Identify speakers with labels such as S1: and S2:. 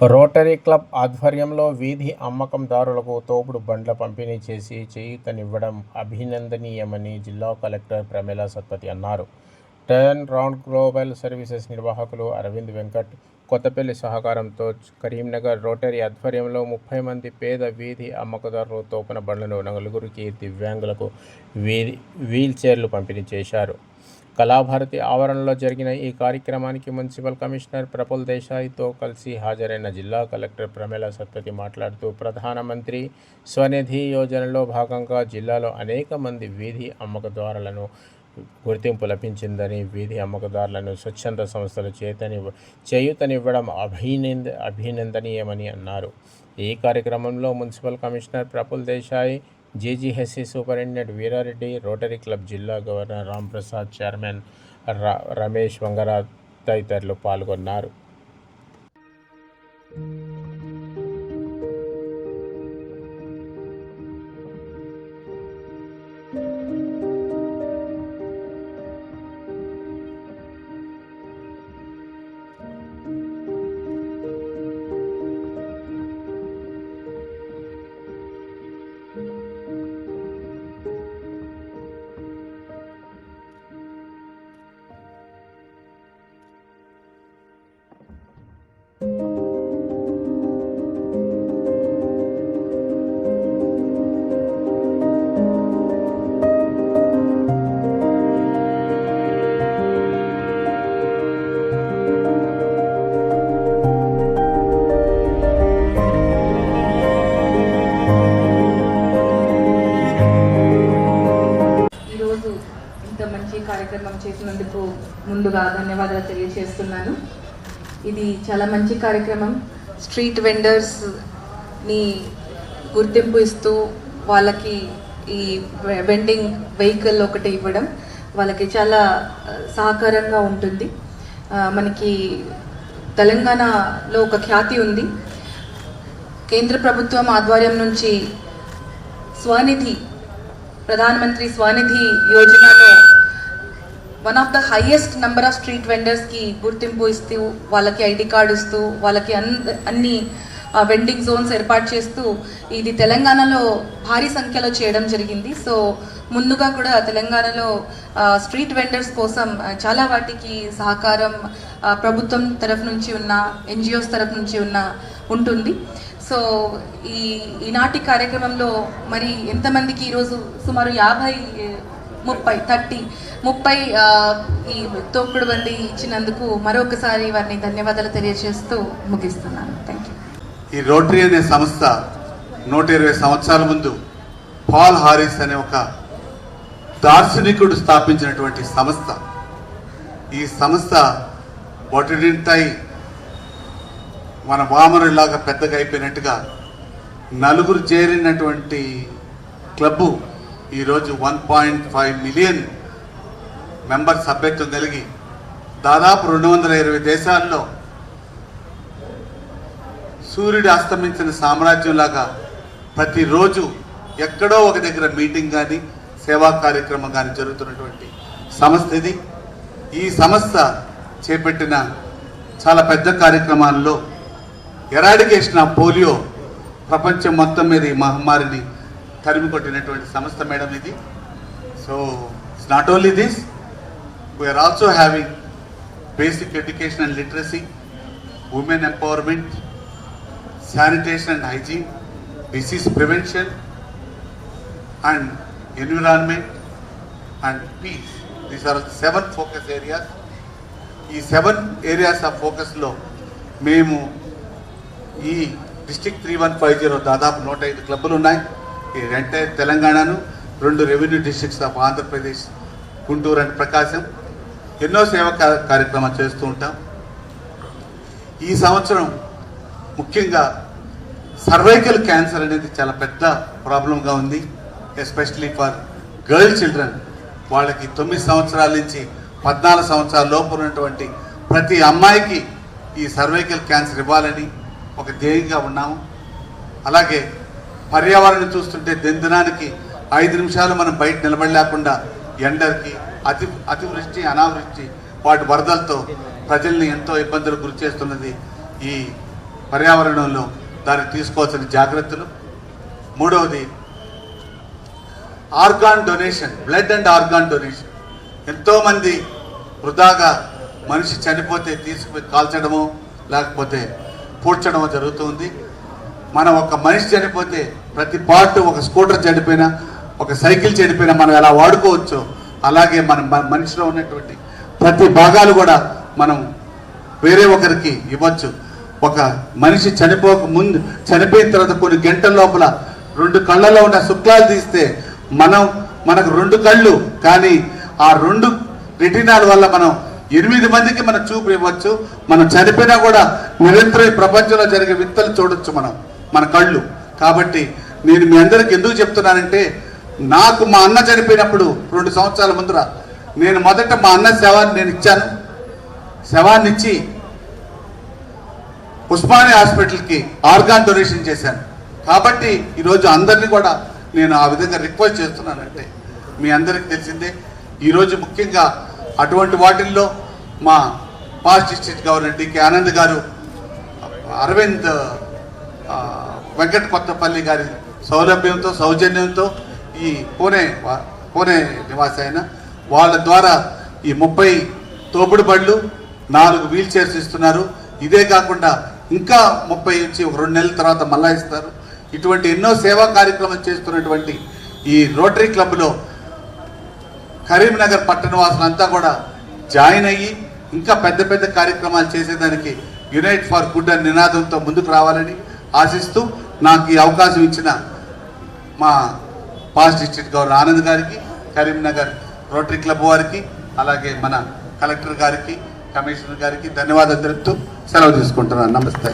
S1: Rotary club ఆధ్వర్యంలో వీధి అమ్మకందారులకు తోపుడు బండ్ల పంపిణీ చేసి చేయూతనివ్వడం అభినందనీయమని జిల్లా కలెక్టర్ ప్రమీల సత్పతి అన్నారు. టర్న్ రౌండ్ గ్లోబల్ సర్వీసెస్ నిర్వాహకులు అరవింద్ వెంకట్ కొత్తపల్లి సహకారంతో కరీంనగర్ రోటరీ ఆధ్వర్యంలో ముప్పై మంది పేద వీధి అమ్మకదారులు తోపున బండ్లను నలుగురికి దివ్యాంగులకు వీధి వీల్ చైర్లు పంపిణీ చేశారు. కళాభారతి ఆవరణలో జరిగిన ఈ కార్యక్రమానికి మున్సిపల్ కమిషనర్ ప్రఫుల్ దేశాయ్తో కలిసి హాజరైన జిల్లా కలెక్టర్ ప్రమేళ సత్పతి మాట్లాడుతూ ప్రధానమంత్రి స్వనిధి యోజనలో భాగంగా జిల్లాలో అనేక మంది వీధి అమ్మకదారులను గుర్తింపు లభించిందని వీధి అమ్మకదారులను స్వచ్ఛంద సంస్థలు చేతని చేయూతనివ్వడం అభినంద అభినందనీయమని అన్నారు. ఈ కార్యక్రమంలో municipal commissioner Praful Desai JGHC superintendent Veerareddy rotary club జిల్లా గవర్నర్ రాంప్రసాద్ చైర్మన్ ర రమేష్ వంగరా తదితరులు పాల్గొన్నారు.
S2: కార్యక్రమం చేసినందుకు ముందుగా ధన్యవాదాలు తెలియజేస్తున్నాను. ఇది చాలా మంచి కార్యక్రమం. స్ట్రీట్ వెండర్స్ని గుర్తింపు ఇస్తూ వాళ్ళకి ఈ వెండింగ్ వెహికల్ ఒకటి ఇవ్వడం వాళ్ళకి చాలా సహకారంగా ఉంటుంది. మనకి తెలంగాణలో ఒక ఖ్యాతి ఉంది. కేంద్ర ప్రభుత్వం ఆధ్వర్యం నుంచి స్వనిధి ప్రధానమంత్రి స్వనిధి యోజనలో one of the highest number of street వెండర్స్కి గుర్తింపు ఇస్తూ వాళ్ళకి ఐడి కార్డు ఇస్తూ వాళ్ళకి అన్ అన్ని వెండింగ్ జోన్స్ ఏర్పాటు చేస్తూ ఇది తెలంగాణలో భారీ సంఖ్యలో చేయడం జరిగింది. సో ముందుగా కూడా తెలంగాణలో స్ట్రీట్ వెండర్స్ కోసం చాలా వాటికి సహకారం ప్రభుత్వం తరఫు నుంచి ఉన్న ఎన్జిఓస్ తరఫు నుంచి ఉన్న ఉంటుంది. సో ఈ ఈనాటి కార్యక్రమంలో మరి ఎంతమందికి ఈరోజు సుమారు యాభై ముప్పై థర్టీ ముప్పై ఈ తోపుడు బండి ఇచ్చినందుకు మరొకసారి వారిని ధన్యవాదాలు తెలియజేస్తూ ముగిస్తున్నాను. థ్యాంక్ యూ
S3: ఈ రోటరీ అనే సంస్థ నూట ఇరవై సంవత్సరాల ముందు పాల్ హారిస్ అనే ఒక దార్శనికుడు స్థాపించినటువంటి సంస్థ. ఈ సంస్థ ఒటిడింటాయి మన వామరులాగా పెద్దగా అయిపోయినట్టుగా నలుగురు చేరినటువంటి క్లబ్బు ఈరోజు one point five million member సభ్యత్వం కలిగి దాదాపు రెండు వందల ఇరవై దేశాల్లో సూర్యుడు అస్తమించిన సామ్రాజ్యంలాగా ప్రతిరోజు ఎక్కడో ఒక దగ్గర మీటింగ్ కానీ సేవా కార్యక్రమం కానీ జరుగుతున్నటువంటి సంస్థ ఇది. ఈ సంస్థ చేపట్టిన చాలా పెద్ద కార్యక్రమాల్లో ఎరాడికేషన్ ఆఫ్ పోలియో ప్రపంచం మొత్తం మీద ఈ మహమ్మారిని తరిమి కొట్టినటువంటి సంస్థ మేడం ఇది. So it's not only this we are also having basic education and literacy women empowerment sanitation and hygiene disease prevention and environment and peace these are seven focus areas ఈ సెవెన్ ఏరియాస్ ఆఫ్ ఫోకస్లో మేము ఈ district three one five zero దాదాపు నూట ఐదు క్లబ్బులు ఉన్నాయి. Entire తెలంగాణను రెండు revenue districts of Andhra Pradesh Guntur and Prakasam ఎన్నో సేవా కార్యక్రమాలు చేస్తూ ఉంటాం. ఈ సంవత్సరం ముఖ్యంగా సర్వైకల్ క్యాన్సర్ అనేది చాలా పెద్ద ప్రాబ్లంగా ఉంది ఎస్పెషలీ ఫర్ గర్ల్ చిల్డ్రన్. వాళ్ళకి తొమ్మిది సంవత్సరాల నుంచి పద్నాలుగు సంవత్సరాల లోపు ఉన్నటువంటి ప్రతి అమ్మాయికి ఈ సర్వైకల్ క్యాన్సర్ ఇవ్వాలని ఒక ధ్యేయంగా ఉన్నాము. అలాగే పర్యావరణం చూస్తుంటే దినదినానికి ఐదు నిమిషాలు మనం బయట నిలబడలేకుండా ఎండకి అతి అతివృష్టి అనావృష్టి వాటి వరదలతో ప్రజల్ని ఎంతో ఇబ్బందులు గురి చేస్తున్నది ఈ పర్యావరణంలో దానికి తీసుకోవాల్సిన జాగ్రత్తలు. మూడవది organ donation blood and organ donation. ఎంతోమంది వృధాగా మనిషి చనిపోతే తీసుకుపోయి కాల్చడమో లేకపోతే పూడ్చడమో జరుగుతుంది మనం ఒక మనిషి చనిపోతే ప్రతి పార్ట్ ఒక స్కూటర్ చనిపోయినా ఒక సైకిల్ చనిపోయినా మనం ఎలా వాడుకోవచ్చో అలాగే మన మన- మనిషిలో ఉన్నటువంటి ప్రతి భాగాలు కూడా మనం వేరే ఒకరికి ఇవ్వచ్చు. ఒక మనిషి చనిపోక ముందు చనిపోయిన తర్వాత కొన్ని గంటల లోపల రెండు కళ్ళలో ఉన్న శుక్లాలు తీస్తే మనం మనకు రెండు కళ్ళు కానీ ఆ రెండు రెటినాల వల్ల మనం ఎనిమిది మందికి మనం చూపు ఇవ్వచ్చు. మనం చనిపోయినా కూడా నిరంతరం ప్రపంచంలో జరిగే విత్తలు చూడొచ్చు మనం. మన కళ్ళు. కాబట్టి నేను మీ అందరికి ఎందుకు చెప్తున్నానంటే నాకు మా అన్న చనిపోయినప్పుడు రెండు సంవత్సరాల ముందర నేను మొదట మా అన్న శవాన్ని నేను ఇచ్చాను. శవాన్ని ఇచ్చి ఉస్మానియా హాస్పిటల్కి ఆర్గాన్ డొనేషన్ చేశాను. కాబట్టి ఈరోజు అందరినీ కూడా నేను ఆ విధంగా రిక్వెస్ట్ చేస్తున్నానంటే మీ అందరికీ తెలిసిందే ఈరోజు ముఖ్యంగా అటువంటి వాటిల్లో మా past district governor D K Anand గారు అరవింద్ వెంకట కొత్తపల్లి గారి సౌలభ్యంతో సౌజన్యంతో ఈ పూణే వా- పూణే నివాసి అయిన వాళ్ళ ద్వారా ఈ ముప్పై తోపుడు బండ్లు నాలుగు వీల్ చైర్స్ ఇస్తున్నారు. ఇదే కాకుండా ఇంకా ముప్పై నుంచి ఒక రెండు నెలల తర్వాత మళ్ళా ఇస్తారు. ఇటువంటి ఎన్నో సేవా కార్యక్రమాలు చేస్తున్నటువంటి ఈ రోటరీ క్లబ్లో కరీంనగర్ పట్టణవాసులంతా కూడా జాయిన్ అయ్యి ఇంకా పెద్ద పెద్ద కార్యక్రమాలు చేసేదానికి యునైట్ ఫర్ గుడ్ అనే నినాదంతో ముందుకు రావాలని ఆశిస్తూ నాకు ఈ అవకాశం ఇచ్చిన మా పాస్ట్ డిస్ట్రిక్ట్ గవర్నర్ ఆనంద్ గారికి కరీంనగర్ రోటరీ క్లబ్ వారికి అలాగే మన కలెక్టర్ గారికి కమిషనర్ గారికి ధన్యవాదాలు తెలుపుతూ సెలవు తీసుకుంటున్నాను. నమస్తే.